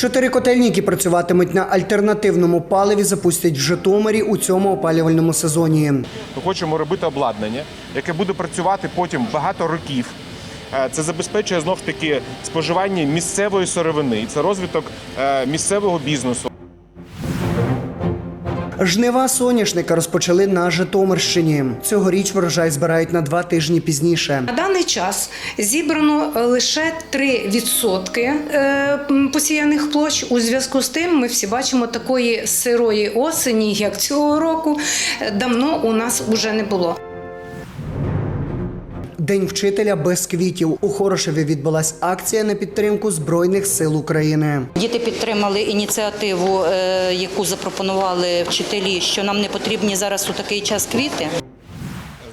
Чотири котельні, які працюватимуть на альтернативному паливі, запустять в Житомирі у цьому опалювальному сезоні. Ми хочемо робити обладнання, яке буде працювати потім багато років. Е, Це забезпечує знов таки споживання місцевої сировини. Це розвиток е, місцевого бізнесу. Жнива соняшника розпочали на Житомирщині. Цьогоріч врожай збирають на два тижні пізніше. На даний час зібрано лише 3% е, посіяних площ. У зв'язку з тим ми всі бачимо такої сирої осені, як цього року, е, давно у нас вже не було. День вчителя без квітів. У Хорошеві відбулася акція на підтримку Збройних сил України. Діти підтримали ініціативу, е, яку запропонували вчителі, що нам не потрібні зараз у такий час квіти.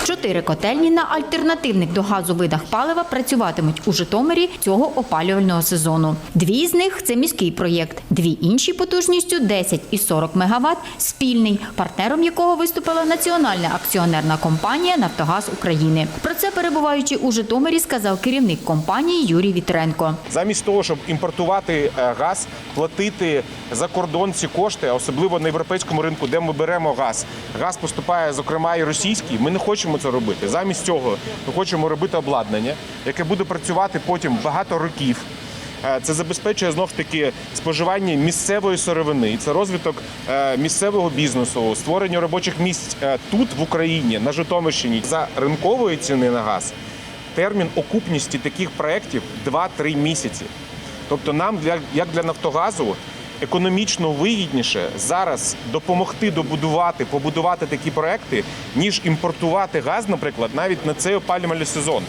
Чотири котельні на альтернативних до газу видах палива працюватимуть у Житомирі цього опалювального сезону. Дві з них це міський проєкт, дві інші потужністю 10 і 40 МВт – спільний, партнером якого виступила Національна акціонерна компанія Нафтогаз України. Про це перебуваючи у Житомирі, сказав керівник компанії Юрій Вітренко. Замість того, щоб імпортувати е, газ, платити за кордон ці кошти, особливо на європейському ринку, де ми беремо газ. Газ поступає, зокрема, і російський. Ми не хочемо це робити. Замість цього ми хочемо робити обладнання, яке буде працювати потім багато років. Е, Це забезпечує знов таки споживання місцевої сировини. Це розвиток е, місцевого бізнесу, створення робочих місць е, тут в Україні, на Житомирщині за ринкової ціни на газ. Термін окупності таких проєктів 2-3 місяці. Тобто нам для як для Нафтогазу економічно вигідніше зараз допомогти добудувати, побудувати такі проекти, ніж імпортувати газ, наприклад, навіть на цей опалювальний сезон.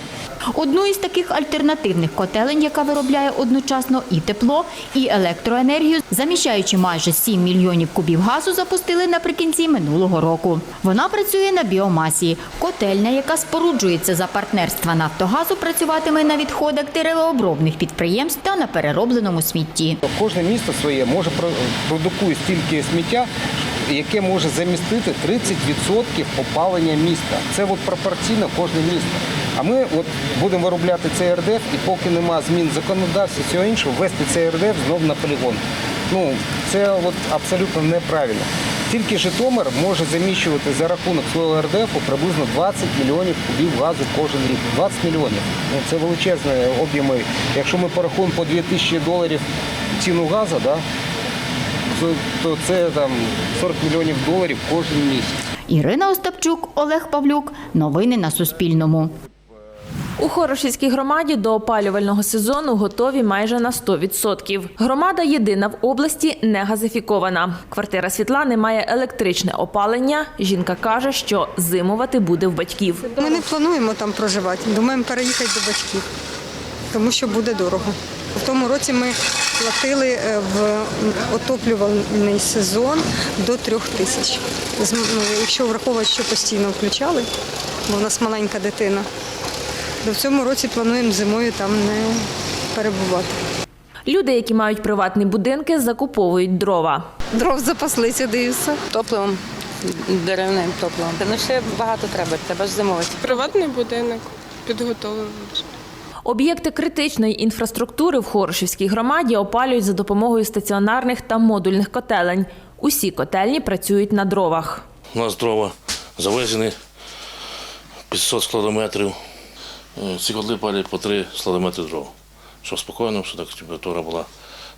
Одну із таких альтернативних котелень, яка виробляє одночасно і тепло, і електроенергію, заміщаючи майже 7 мільйонів кубів газу, запустили наприкінці минулого року. Вона працює на біомасі. Котельня, яка споруджується за партнерства Нафтогазу, працюватиме на відходах деревообробних підприємств та на переробленому смітті. Кожне місто своє може про- продукує стільки сміття, яке може замістити 30% опалення міста. Це от пропорційно кожне місто. А ми от будемо виробляти цей РДФ, і поки нема змін законодавства і всього іншого, ввести цей РДФ знов на полігон. Ну це от абсолютно неправильно. Тільки Житомир може заміщувати за рахунок свого РДФу приблизно 20 мільйонів кубів газу кожен рік. 20 мільйонів. Ну, це величезні об'єми. Якщо ми порахуємо по 2000 доларів ціну газу, да, то, то це там 40 мільйонів доларів кожен місяць. Ірина Остапчук, Олег Павлюк. Новини на Суспільному. У Хорошівській громаді до опалювального сезону готові майже на 100%. Громада єдина в області не газифікована. Квартира Світлани має електричне опалення. Жінка каже, що зимувати буде в батьків. Ми не плануємо там проживати. Думаємо переїхати до батьків, тому що буде дорого. В тому році ми платили е, в отоплювальний сезон до трьох тисяч. Ну, Якщо враховувати, що постійно включали, бо в нас маленька дитина, в цьому році плануємо зимою там не перебувати. Люди, які мають приватні будинки, закуповують дрова. Дров запаслися, дивився. Топливом, деревним топливом. Ну ще багато треба, треба ж зимувати. Приватний будинок підготовили. Об'єкти критичної інфраструктури в Хорошівській громаді опалюють за допомогою стаціонарних та модульних котелень. Усі котельні працюють на дровах. У нас дрова завезені 500 складометрів. Е, Ці котли палять по 3 складометри дров. Щоб спокійно, щоб так температура була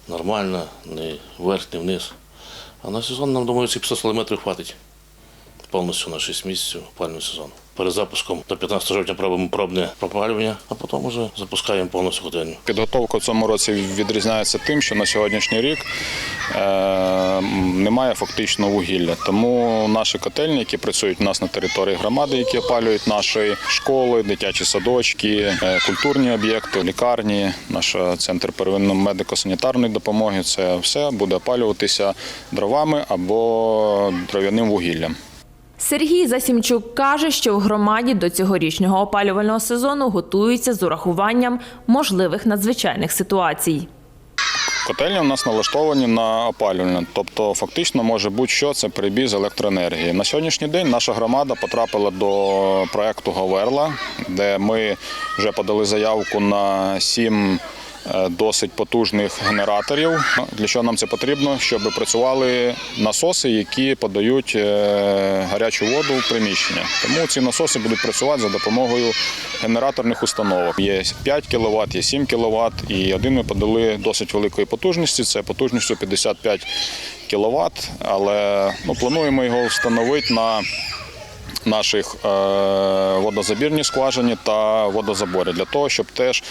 нормальна, не вверх, не вниз. А на сезон, нам думаю, ці 500 складометрів хватить повністю на 6 місяців опалювальний сезон. Перед запуском до 15 жовтня пробуємо пробне пропалювання, а потім вже запускаємо повністю котельню. Підготовка в цьому році відрізняється тим, що на сьогоднішній рік е, немає фактично вугілля. Тому наші котельні, які працюють у нас на території громади, які опалюють наші школи, дитячі садочки, е, культурні об'єкти, лікарні, наш центр первинної медико-санітарної допомоги, це все буде опалюватися дровами або дров'яним вугіллям. Сергій Засімчук каже, що в громаді до цьогорічного опалювального сезону готуються з урахуванням можливих надзвичайних ситуацій. Котельні у нас налаштовані на опалювання, тобто фактично може будь-що це прибій з електроенергії. На сьогоднішній день наша громада потрапила до проекту Говерла, де ми вже подали заявку на сім досить потужних генераторів. Для чого нам це потрібно? Щоб працювали насоси, які подають е, гарячу воду в приміщення. Тому ці насоси будуть працювати за допомогою генераторних установок. Є 5 кВт, є 7 кВт, і один ми подали досить великої потужності. Це потужністю 55 кВт, але ну, плануємо його встановити на наших е, водозабірній скважині та водозаборі для того, щоб теж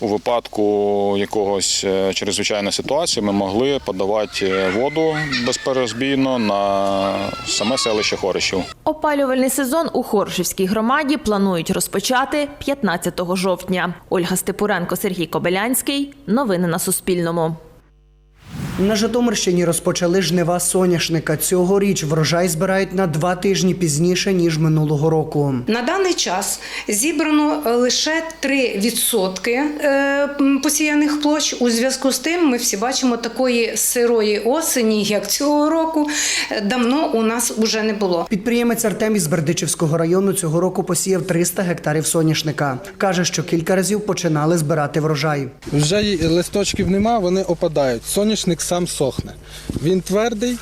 у випадку якогось е, чрезвичайної ситуації ми могли подавати е, воду безперезбійно на саме селище Хоришів. Опалювальний сезон у Хорошівській громаді планують розпочати 15 жовтня. Ольга Степуренко, Сергій Кобилянський. Новини на Суспільному. На Житомирщині розпочали жнива соняшника. Цьогоріч врожай збирають на два тижні пізніше ніж минулого року. На даний час зібрано лише 3% е, посіяних площ. У зв'язку з тим ми всі бачимо такої сирої осені, як цього року, давно у нас уже не було. Підприємець Артем із Бердичівського району цього року посіяв 300 гектарів соняшника. каже, що кілька разів починали збирати врожай. Вже й листочків нема, вони опадають. Соняшник сам сохне. Він твердий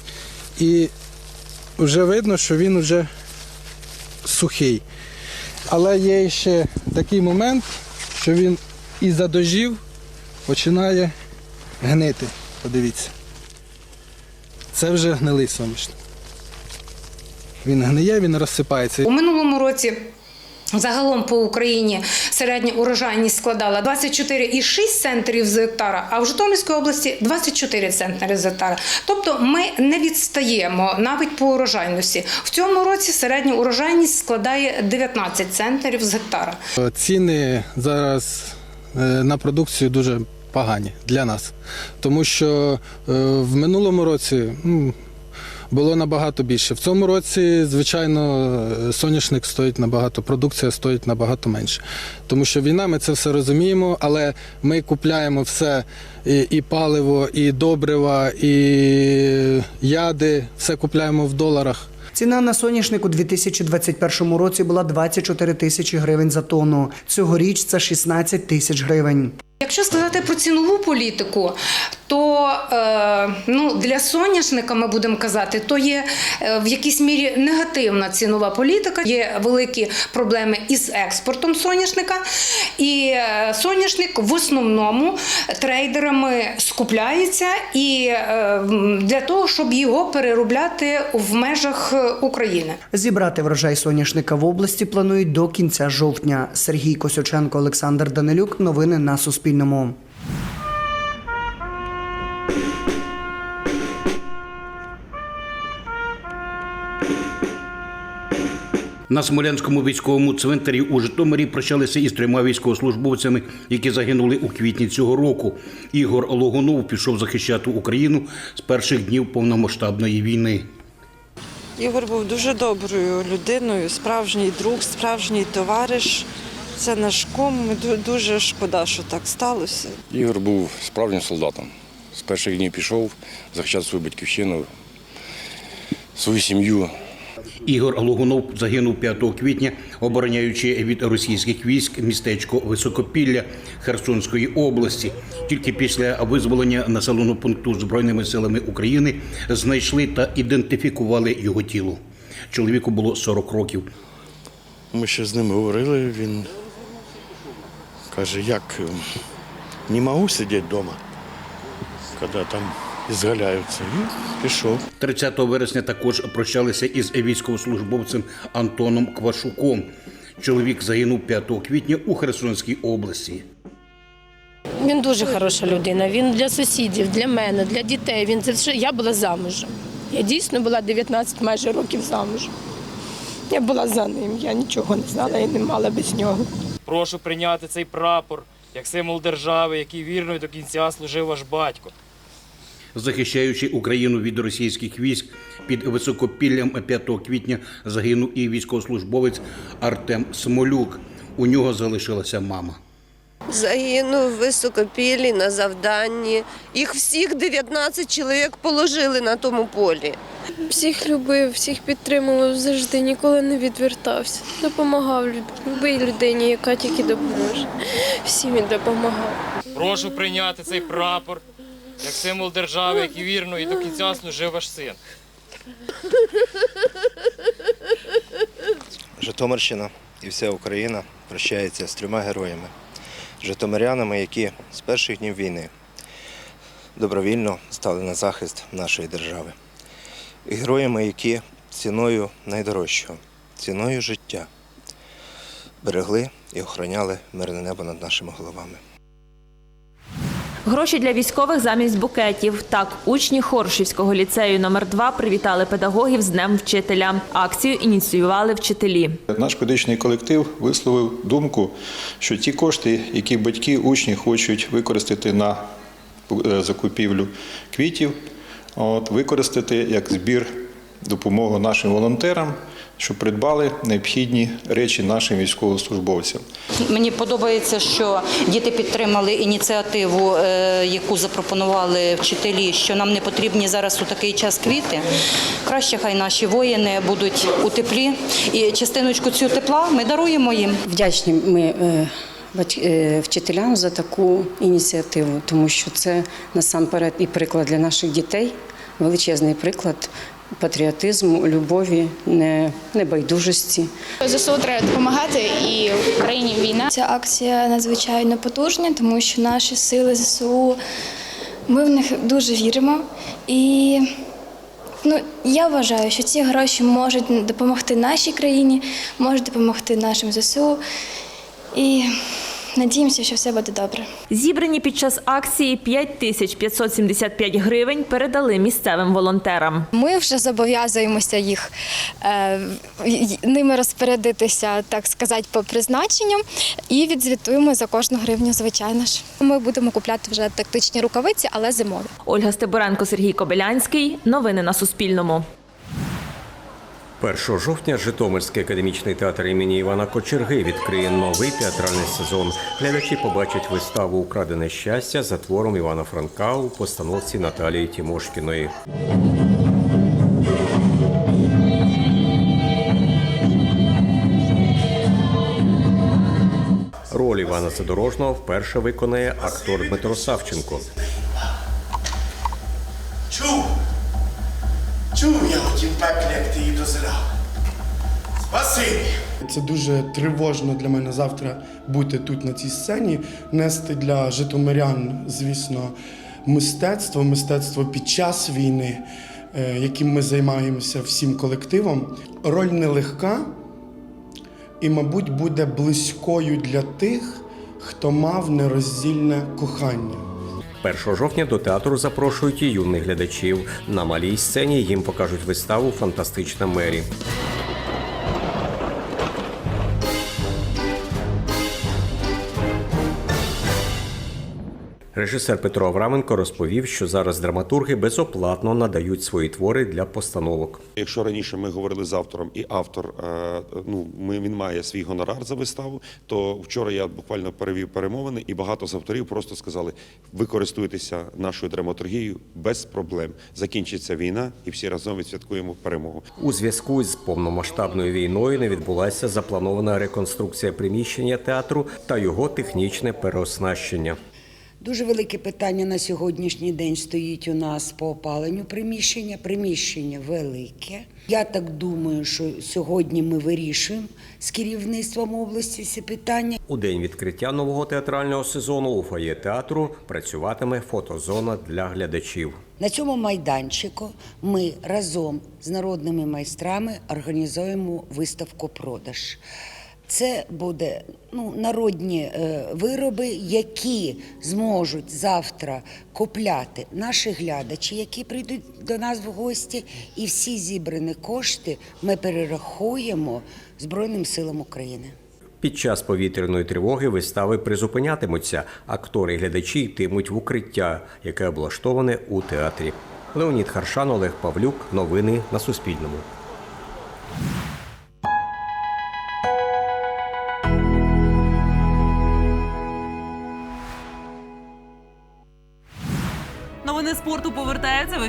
і вже видно, що він вже сухий. Але є ще такий момент, що він із-за дождів починає гнити. Подивіться. Це вже гнилий соняшник. Він гниє, він розсипається. У минулому році. Загалом по Україні середня урожайність складала 24,6 центнерів з гектара, а в Житомирській області 24 центнери з гектара. Тобто ми не відстаємо навіть по урожайності. В цьому році середня урожайність складає 19 центнерів з гектара. Ціни зараз е, на продукцію дуже погані для нас, тому що е, в минулому році ну, було набагато більше. В цьому році, звичайно, соняшник стоїть набагато, продукція стоїть набагато менше. Тому що війна, ми це все розуміємо, але ми купляємо все і, і паливо, і добрива, і яди, все купляємо в доларах. Ціна на соняшник у 2021 році була 24 тисячі гривень за тонну. Цьогоріч це 16 тисяч гривень. Якщо сказати про цінову політику, то е, ну, для соняшника ми будемо казати, то є е, в якійсь мірі негативна цінова політика. Є великі проблеми із експортом соняшника, і е, соняшник в основному трейдерами скупляється і для того, щоб його переробляти в межах України. Зібрати врожай соняшника в області планують до кінця жовтня. Сергій Косюченко, Олександр Данилюк. Новини на Суспільному. На Смолянському військовому цвинтарі у Житомирі прощалися із трьома військовослужбовцями, які загинули у квітні цього року. Ігор Логунов пішов захищати Україну з перших днів повномасштабної війни. Ігор був дуже доброю людиною, справжній друг, справжній товариш. Це наш кум. Дуже шкода, що так сталося. Ігор був справжнім солдатом. З перших днів пішов захищати свою батьківщину, свою сім'ю. Ігор Логунов загинув 5 квітня, обороняючи від російських військ містечко Високопілля Херсонської області. Тільки після визволення населеного пункту збройними силами України знайшли та ідентифікували його тіло. Чоловіку було 40 років. Ми ще з ним говорили, він каже, як е, не можу сидіти вдома, коли там згаляються. І пішов. 30 вересня також прощалися із військовослужбовцем Антоном Квашуком. Чоловік загинув 5 квітня у Херсонській області. Він дуже хороша людина. Він для сусідів, для мене, для дітей. Він це все- я була замужем. Я дійсно була 19 майже років замужем. Я була за ним, я нічого не знала і не мала без нього. Прошу прийняти цей прапор як символ держави, який вірно і до кінця служив ваш батько. Захищаючи Україну від російських військ під високопіллям 5 квітня загинув і військовослужбовець Артем Смолюк. У нього залишилася мама. Загинув в високопілі на завданні. Їх всіх 19 чоловік положили на тому полі. Всіх любив, всіх підтримував завжди, ніколи не відвертався. Допомагав люб- любій людині, яка тільки допоможе. Всім він допомагав. Прошу прийняти цей прапор як символ держави, який вірно і до кінця служив ваш син. Житомирщина і вся Україна прощається з трьома героями, житомирянами, які з перших днів війни добровільно стали на захист нашої держави. І героями, які ціною найдорожчого, ціною життя берегли і охороняли мирне небо над нашими головами. Гроші для військових замість букетів. Так, учні Хоршівського ліцею номер 2 привітали педагогів з Днем вчителя. Акцію ініціювали вчителі. Наш педагогічний колектив висловив думку, що ті кошти, які батьки, учні хочуть використати на е, закупівлю квітів, от, використати як збір допомоги нашим волонтерам, щоб придбали необхідні речі нашим військовослужбовцям. Мені подобається, що діти підтримали ініціативу, е, яку запропонували вчителі, що нам не потрібні зараз у такий час квіти. Краще хай наші воїни будуть у теплі. І частиночку цю тепла ми даруємо їм. Вдячні ми е, е, вчителям за таку ініціативу, тому що це насамперед і приклад для наших дітей, величезний приклад патріотизму, любові, не- небайдужості. ЗСУ треба допомагати і в Україні війна. Ця акція надзвичайно потужна, тому що наші сили ЗСУ, ми в них дуже віримо. І ну, я вважаю, що ці гроші можуть допомогти нашій країні, можуть допомогти нашим ЗСУ. І надіємося, що все буде добре. Зібрані під час акції 5575 гривень передали місцевим волонтерам. Ми вже зобов'язуємося їх е, ними розпорядитися, так сказати, по призначенням, і відзвітуємо за кожну гривню, звичайно ж. Ми будемо купляти вже тактичні рукавиці, але зимові. Ольга Стебуренко, Сергій Кобилянський. Новини на Суспільному. 1 жовтня Житомирський академічний театр імені Івана Кочерги відкриє новий театральний сезон. Глядачі побачать виставу Украдене щастя за твором Івана Франка у постановці Наталії Тімошкіної. Роль Івана Задорожного вперше виконає актор Дмитро Савченко. Чув я тім пеклі, як ти її дозирав. Спасибі. Це дуже тривожно для мене завтра бути тут на цій сцені, нести для житомирян, звісно, мистецтво, мистецтво під час війни, е, яким ми займаємося всім колективом. Роль нелегка і, мабуть, буде близькою для тих, хто мав нероздільне кохання. 1 жовтня до театру запрошують і юних глядачів. На малій сцені їм покажуть виставу Фантастична Мері. Режисер Петро Авраменко розповів, що зараз драматурги безоплатно надають свої твори для постановок. Якщо раніше ми говорили з автором, і автор е, ну ми він має свій гонорар за виставу, то вчора я буквально перевів перемовини, і багато з авторів просто сказали: ви користуєтеся нашою драматургією без проблем. Закінчиться війна, і всі разом відсвяткуємо перемогу. У зв'язку з повномасштабною війною не відбулася запланована реконструкція приміщення театру та його технічне переоснащення. Дуже велике питання на сьогоднішній день стоїть у нас по опаленню приміщення. Приміщення велике. Я так думаю, що сьогодні ми вирішуємо з керівництвом області ці питання. У день відкриття нового театрального сезону у фоє театру працюватиме фотозона для глядачів. На цьому майданчику ми разом з народними майстрами організуємо виставку продаж. Це буде ну, народні е, вироби, які зможуть завтра купляти наші глядачі, які прийдуть до нас в гості, і всі зібрані кошти ми перерахуємо Збройним силам України. Під час повітряної тривоги вистави призупинятимуться. Актори і глядачі йтимуть в укриття, яке облаштоване у театрі. Леонід Харшан, Олег Павлюк. Новини на Суспільному.